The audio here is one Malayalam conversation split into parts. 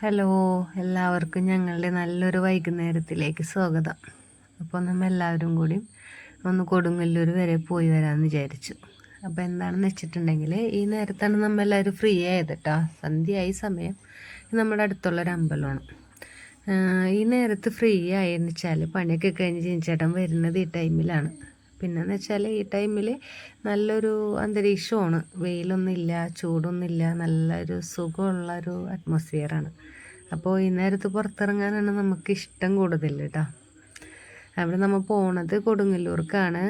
ഹലോ എല്ലാവർക്കും ഞങ്ങളുടെ നല്ലൊരു വൈകുന്നേരത്തിലേക്ക് സ്വാഗതം. അപ്പോൾ നമ്മൾ എല്ലാവരും കൂടി ഒന്ന് കൊടുങ്ങല്ലൂർ വരെ പോയി വരാമെന്ന് വിചാരിച്ചു. അപ്പോൾ എന്താണെന്ന് വെച്ചിട്ടുണ്ടെങ്കിൽ ഈ നേരത്താണ് നമ്മൾ എല്ലാവരും ഫ്രീ ആയത് കേട്ടോ സന്ധ്യയായി സമയം നമ്മുടെ അടുത്തുള്ളൊരു അമ്പലമാണ്. ഈ നേരത്ത് ഫ്രീ ആയെന്ന് വെച്ചാൽ പണിയൊക്കെ കഴിഞ്ഞ് ചേട്ടൻ വരുന്നത് ഈ ടൈമിലാണ് പിന്നെന്ന് വെച്ചാൽ ഈ ടൈമിൽ നല്ലൊരു അന്തരീക്ഷമാണ്. വെയിലൊന്നുമില്ല ചൂടൊന്നുമില്ല നല്ലൊരു സുഖമുള്ളൊരു അറ്റ്മോസ്ഫിയറാണ്. അപ്പോൾ ഈ നേരത്ത് പുറത്തിറങ്ങാനാണ് നമുക്ക് ഇഷ്ടം കൂടുതൽ കേട്ടോ അവിടെ നമ്മൾ പോണത് കൊടുങ്ങല്ലൂർക്കാണ്.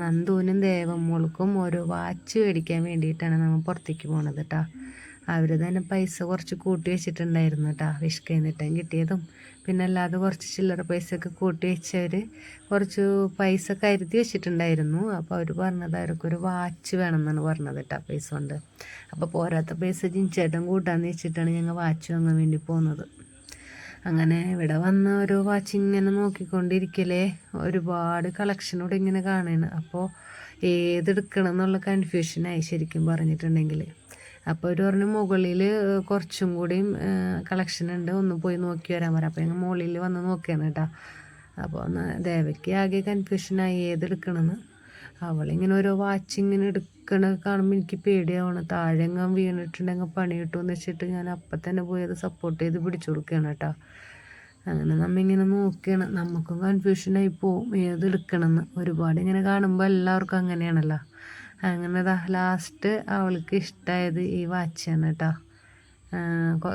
നന്ദൂനും ദേവമ്മൾക്കും ഒരു വാച്ച് മേടിക്കാൻ വേണ്ടിയിട്ടാണ് നമ്മൾ പുറത്തേക്ക് പോണത് കേട്ടോ അവർ തന്നെ പൈസ കുറച്ച് കൂട്ടി വെച്ചിട്ടുണ്ടായിരുന്നു കേട്ടോ വിഷ്കയിൽ നിന്നിട്ടും കിട്ടിയതും. പിന്നെ അല്ലാതെ കുറച്ച് ചില്ലറ പൈസയൊക്കെ കൂട്ടി വെച്ചവർ കുറച്ച് പൈസ കരുതി വെച്ചിട്ടുണ്ടായിരുന്നു. അപ്പോൾ അവർ പറഞ്ഞത് അവർക്കൊരു വാച്ച് വേണമെന്നാണ് പറഞ്ഞത് കേട്ടോ പൈസ കൊണ്ട്. അപ്പോൾ പോരാത്ത പൈസ ജിൻചേട്ടൻ കൂട്ടാന്ന് വെച്ചിട്ടാണ് ഞങ്ങൾ വാച്ച് വാങ്ങാൻ വേണ്ടി പോകുന്നത് അങ്ങനെ ഇവിടെ വന്ന ഒരു വാച്ച് ഇങ്ങനെ നോക്കിക്കൊണ്ടിരിക്കലേ. ഒരുപാട് കളക്ഷനോട് ഇങ്ങനെ കാണുകയാണ് അപ്പോൾ ഏതെടുക്കണം എന്നുള്ള കൺഫ്യൂഷനായി ശരിക്കും പറഞ്ഞിട്ടുണ്ടെങ്കിൽ അപ്പോൾ ഒരു പറഞ്ഞു മുകളിൽ കുറച്ചും കൂടിയും കളക്ഷൻ ഉണ്ട് ഒന്ന് പോയി നോക്കി വരാൻ പറ. അപ്പോൾ ഞങ്ങൾ മുകളിൽ വന്ന് നോക്കിയാണ് കേട്ടോ. അപ്പോൾ ഒന്ന് ദേവയ്ക്ക് ആകെ കൺഫ്യൂഷനായി ഏതെടുക്കണമെന്ന് അവളിങ്ങനെ ഓരോ വാച്ചിങ്ങനെ എടുക്കണ കാണുമ്പോൾ എനിക്ക് പേടിയാവണം. താഴെ എങ്ങാൻ വീണിട്ടുണ്ടെങ്കിൽ പണി കിട്ടുമെന്ന് വെച്ചിട്ട് ഞാൻ അപ്പം തന്നെ പോയി അത് സപ്പോർട്ട് ചെയ്ത് പിടിച്ചു കൊടുക്കുകയാണ് കേട്ടോ. അങ്ങനെ നമ്മിങ്ങനെ നോക്കുകയാണ് നമുക്കും കൺഫ്യൂഷനായി പോവും ഏതെടുക്കണമെന്ന് ഒരുപാട് ഇങ്ങനെ കാണുമ്പോൾ എല്ലാവർക്കും അങ്ങനെയാണല്ലോ. അങ്ങനെ ദാ ലാസ്റ്റ് അവൾക്ക് ഇഷ്ടമായത് ഈ വാച്ചാണ് കേട്ടോ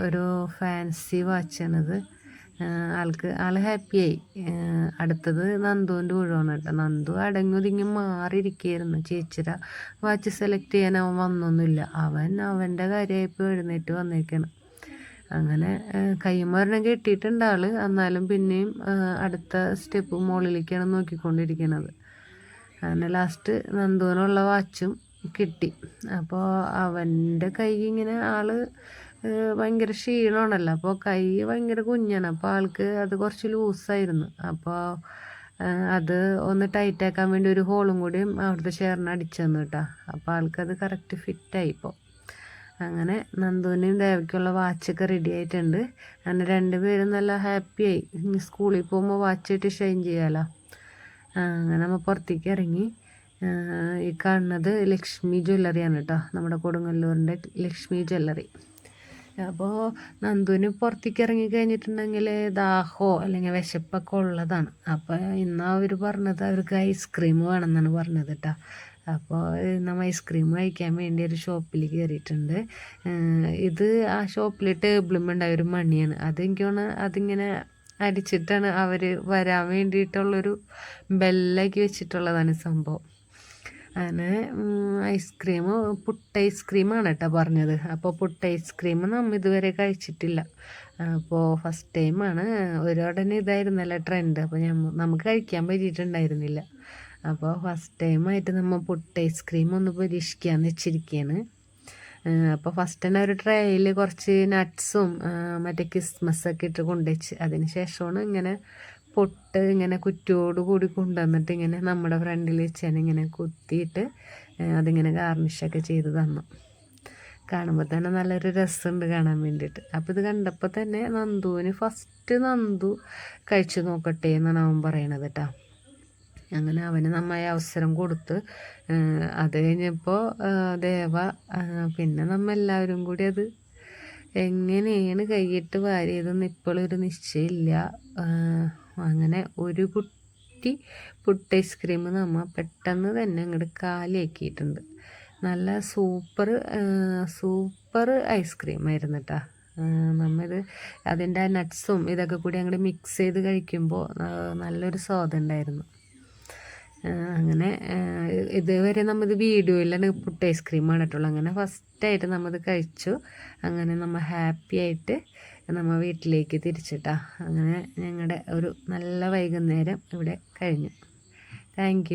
ഒരു ഫാൻസി വാച്ചാണിത് ആൾക്ക് ആൾ ഹാപ്പിയായി അടുത്തത് നന്ദുവിന്റെ ഊഴമാണ് കേട്ടോ നന്ദു അടങ്ങി ഒതുങ്ങി മാറിയിരിക്കുകയായിരുന്നു. ചേച്ചിര വാച്ച് സെലക്ട് ചെയ്യാൻ അവൻ വന്നൊന്നുമില്ല. അവൻ അവന്റെ കാര്യമായിപ്പോൾ എഴുന്നേറ്റ് വന്നേക്കാണ്. അങ്ങനെ കൈമരണം കെട്ടിയിട്ടുണ്ട് ആൾ എന്നാലും പിന്നെയും അടുത്ത സ്റ്റെപ്പ് മുകളിലേക്കാണ് നോക്കിക്കൊണ്ടിരിക്കുന്നത് അങ്ങനെ ലാസ്റ്റ് നന്ദുവിനുള്ള വാച്ചും കിട്ടി. അപ്പോൾ അവന്റെ കൈ ഇങ്ങനെ ആൾ ഭയങ്കര ക്ഷീണമാണല്ലോ അപ്പോൾ കൈ ഭയങ്കര കുഞ്ഞാണ്. അപ്പോൾ ആൾക്ക് അത് കുറച്ച് ലൂസായിരുന്നു അപ്പോൾ അത് ഒന്ന് ടൈറ്റാക്കാൻ വേണ്ടി ഒരു ഹോളും കൂടി അവിടുത്തെ ഷെയറിന് അടിച്ചു തന്നു കേട്ടോ. അപ്പോൾ ആൾക്കത് കറക്റ്റ് ഫിറ്റായി ഇപ്പോൾ അങ്ങനെ നന്ദുവിനെയും ദേവയ്ക്കുള്ള വാച്ചൊക്കെ റെഡി ആയിട്ടുണ്ട്. അങ്ങനെ രണ്ടുപേരും നല്ല ഹാപ്പിയായി സ്കൂളിൽ പോകുമ്പോൾ വാച്ചായിട്ട് ഷൈൻ ചെയ്യാമല്ലോ അങ്ങനെ നമ്മൾ പുറത്തേക്ക് ഇറങ്ങി ഈ കാണുന്നത് ലക്ഷ്മി ജ്വല്ലറിയാണ് കേട്ടോ നമ്മുടെ കൊടുങ്ങല്ലൂരിന്റെ ലക്ഷ്മി ജ്വല്ലറി അപ്പോൾ നന്ദുവിന് പുറത്തേക്ക് ഇറങ്ങി കഴിഞ്ഞിട്ടുണ്ടെങ്കിൽ ദാഹോ അല്ലെങ്കിൽ വിശപ്പൊക്കെ ഉള്ളതാണ്. അപ്പോൾ ഇന്ന് അവർ പറഞ്ഞത് അവർക്ക് ഐസ്ക്രീം വേണമെന്നാണ് പറഞ്ഞത് കേട്ടോ അപ്പോൾ നമ്മൾ ഐസ്ക്രീം കഴിക്കാൻ വേണ്ടി ഒരു ഷോപ്പിൽ കയറിയിട്ടുണ്ട് ഇത് ആ ഷോപ്പിൽ ടേബിളും ഉണ്ടായ ഒരു മണിയാണ്. അതെനിക്ക് അതിങ്ങനെ അടിച്ചിട്ടാണ് അവർ വരാൻ വേണ്ടിയിട്ടുള്ളൊരു ബെല്ലാക്കി വെച്ചിട്ടുള്ളതാണ് സംഭവം. അങ്ങനെ ഐസ്ക്രീം പുട്ട് ഐസ്ക്രീമാണ് കേട്ടോ പറഞ്ഞത്. അപ്പോൾ പുട്ട് ഐസ്ക്രീം നമ്മൾ ഇതുവരെ കഴിച്ചിട്ടില്ല. അപ്പോൾ ഫസ്റ്റ് ടൈമാണ് ഒരുടനെ ഇതായിരുന്നല്ല ട്രെൻഡ് അപ്പോൾ നമുക്ക് കഴിക്കാൻ പറ്റിയിട്ടുണ്ടായിരുന്നില്ല. അപ്പോൾ ഫസ്റ്റ് ടൈമായിട്ട് നമ്മൾ പുട്ട് ഐസ്ക്രീം ഒന്ന് പരീക്ഷിക്കാമെന്ന് വെച്ചിരിക്കുകയാണ് അപ്പോൾ ഫസ്റ്റ് തന്നെ ഒരു ട്രേയിൽ കുറച്ച് നട്ട്സും മറ്റേ കിസ്മസൊക്കെ ഇട്ട് കൊണ്ടുവച്ച്. അതിന് ശേഷമാണ് ഇങ്ങനെ പൊട്ട് ഇങ്ങനെ കുറ്റിയോട് കൂടി കൊണ്ടുവന്നിട്ട് ഇങ്ങനെ നമ്മുടെ ഫ്രണ്ടിൽ വെച്ചാൽ ഇങ്ങനെ കുത്തിയിട്ട് അതിങ്ങനെ ഗാർണിഷൊക്കെ ചെയ്ത് തന്നു. കാണുമ്പോൾ തന്നെ നല്ലൊരു രസമുണ്ട് കാണാൻ വേണ്ടിയിട്ട്. അപ്പോൾ ഇത് കണ്ടപ്പോൾ തന്നെ നന്ദുവിന് ഫസ്റ്റ് നന്ദു കഴിച്ചു നോക്കട്ടെ എന്നാണ് അവൻ പറയണത് കേട്ടോ അങ്ങനെ അവന് നന്നായി അവസരം കൊടുത്ത് അത് കഴിഞ്ഞപ്പോൾ ദേവ പിന്നെ നമ്മ എല്ലാവരും കൂടി അത് എങ്ങനെയാണ് കൈയിട്ട് വാരിയതെന്ന് ഇപ്പോഴൊരു നിശ്ചയമില്ല. അങ്ങനെ ഒരു കുട്ടി പുട്ട് ഐസ്ക്രീം നമ്മൾ പെട്ടെന്ന് തന്നെ അങ്ങോട്ട് കാലിയാക്കിയിട്ടുണ്ട്. നല്ല സൂപ്പർ സൂപ്പർ ഐസ്ക്രീം ആയിരുന്നു കേട്ടോ നമ്മത് അതിന്റെ നട്ട്സും ഇതൊക്കെ കൂടി അങ്ങോട്ട് മിക്സ് ചെയ്ത് കഴിക്കുമ്പോൾ നല്ലൊരു സ്വാദം ഉണ്ടായിരുന്നു. അങ്ങനെ ഇതുവരെ നമ്മത് വീഡിയോയിലാണ് പുട്ട് ഐസ്ക്രീം ആണിട്ടുള്ളൂ അങ്ങനെ ഫസ്റ്റായിട്ട് നമ്മത് കഴിച്ചു. അങ്ങനെ നമ്മൾ ഹാപ്പി ആയിട്ട് നമ്മൾ വീട്ടിലേക്ക് തിരിച്ചിട്ടാ. അങ്ങനെ ഞങ്ങളുടെ ഒരു നല്ല വൈകുന്നേരം ഇവിടെ കഴിഞ്ഞു. താങ്ക്